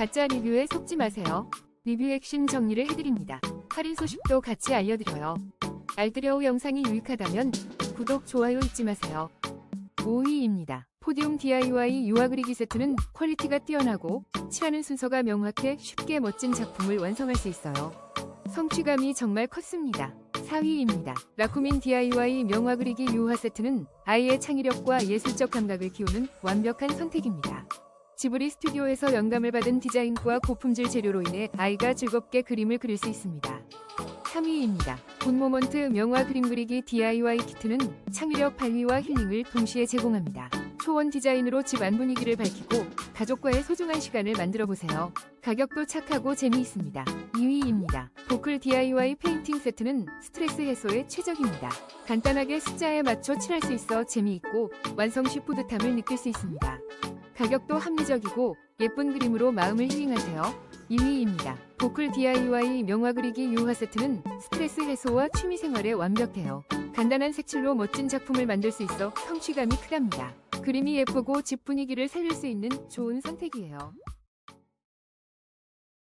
가짜 리뷰에 속지 마세요. 리뷰 핵심 정리를 해드립니다. 할인 소식도 같이 알려드려요. 알뜰여우 영상이 유익하다면 구독, 좋아요 잊지 마세요. 5위입니다. 포디움 DIY 유화 그리기 세트는 퀄리티가 뛰어나고 칠하는 순서가 명확해 쉽게 멋진 작품을 완성할 수 있어요. 성취감이 정말 컸습니다. 4위입니다. 라쿠민 DIY 명화 그리기 유화 세트는 아이의 창의력과 예술적 감각을 키우는 완벽한 선택입니다. 지브리 스튜디오에서 영감을 받은 디자인과 고품질 재료로 인해 아이가 즐겁게 그림을 그릴 수 있습니다. 3위입니다. 굿모먼트 명화 그림 그리기 DIY 키트는 창의력 발휘와 힐링을 동시에 제공합니다. 초원 디자인으로 집안 분위기를 밝히고 가족과의 소중한 시간을 만들어 보세요. 가격도 착하고 재미있습니다. 2위입니다. 보클 DIY 페인팅 세트는 스트레스 해소에 최적입니다. 간단하게 숫자에 맞춰 칠할 수 있어 재미있고 완성 시 뿌듯함을 느낄 수 있습니다. 가격도 합리적이고 예쁜 그림으로 마음을 힐링하세요. 2위입니다. 보클 DIY 명화 그리기 유화 세트는 스트레스 해소와 취미 생활에 완벽해요. 간단한 색칠로 멋진 작품을 만들 수 있어 성취감이 크답니다. 그림이 예쁘고 집 분위기를 살릴 수 있는 좋은 선택이에요.